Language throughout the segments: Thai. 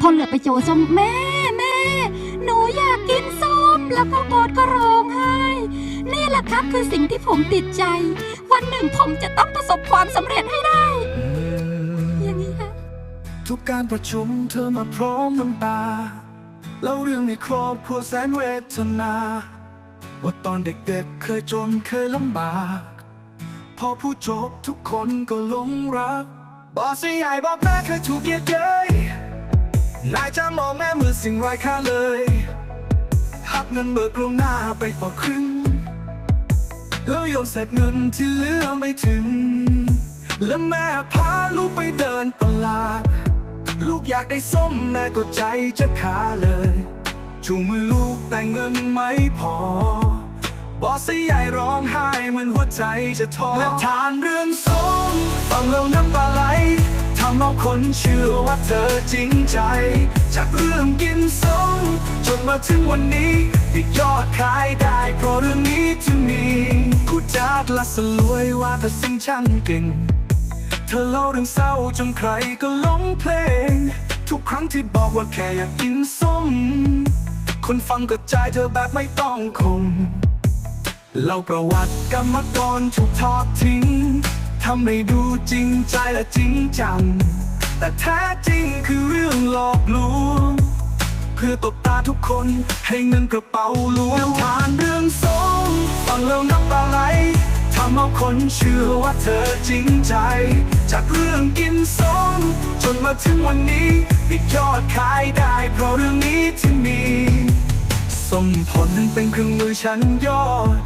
พอเหลือไปโจส้มแม่แม่ หนูอยากกินส้ม แล้วก็โกดก็ร้องไห้ นี่แหละครับคือสิ่งที่ผมติดใจ วันหนึ่งผมจะต้องประสบความสำเร็จให้ได้ อย่างนี้ค่ะทุกการประชุมเธอมาพร้อมน้ำตาเล่าเรื่องในครอบครัวแสนเวทนาว่าตอนเด็กๆ เคยจนเคยลำบาก พอผู้จบทุกคนก็หลงรักบอสใหญ่บอกแม่เคยถูกเหยียดเย้ย นายจะมองแม่มือสิ่งไร้ค่าเลยหักเงินเบิกลวงหน้าไปพอครึ่งแล้วโยนเศษเงินที่เหลือไม่ถึง แล้วแม่พาลูกไปเดินตลาด ลูกอยากได้ส้มแม่ก็ใจจะขาเลยชูมือลูกแต่เงินไม่พอ บอสใหญ่ร้องไห้เหมือนหัวใจจะท้อและทานเรื่องส้มฟังแล้วน้ำตาไหล ทำเอาคนเชื่อว่าเธอจริงใจ จากเรื่องกินส้มจนมาถึงวันนี้ที่ยอดขายได้เพราะเรื่องนี้ที่มีกูจัดละสลวยว่าเธอสิ่งช่างเก่ง เธอเล่าเรื่องเศร้าจนใครก็หลงเพลง ทุกครั้งที่บอกว่าแค่อยากกินส้ม คนฟังก็ใจเธอแบบไม่ต้องคงเล่าประวัติกรรมกรถูกทอดทิ้ง ทำให้ดูจริงใจและจริงจัง แต่แท้จริงคือเรื่องหลอกลวง เพื่อตบตาทุกคนให้เงินกระเป๋าล้วงผ่านเรื่องส้มฟังแล้วน้ำตาไหลทำเอาคนเชื่อว่าเธอจริงใจ จากเรื่องกินส้มจนมาถึงวันนี้ปิดยอดขายได้เพราะเรื่องนี้ที่มีส้มผลเป็นเครื่องมือชั้นยอด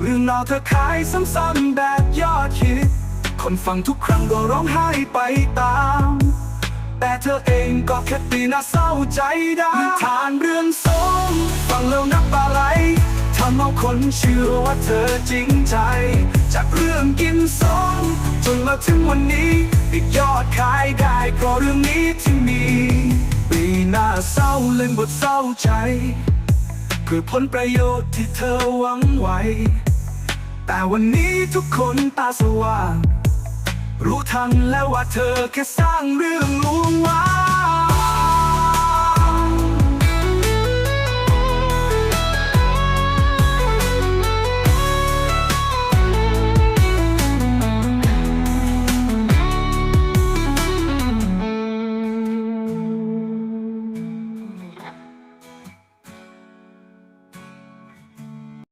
เรื่องราวเธอขายซ้ำๆแบบยอดฮิต คนฟังทุกครั้งก็ร้องไห้ไปตาม แต่เธอเองก็แค่ตีน้าเศร้าใจได้ทานเรื่องสมฟังแล้วนับตาไหลทำเอาคนเชื่อว่าเธอจริงใจ จากเรื่องกินสมจนมาถึงวันนี้ปิดยอดขายได้เพราะเรื่องนี้ที่มีปีหน้าเศร้าเล่นบทเศร้าใจเพื่อผลประโยชน์ที่เธอหวังไว้ แต่วันนี้ทุกคนตาสว่าง รู้ทันแล้วว่าเธอแค่สร้างเรื่องลวงวา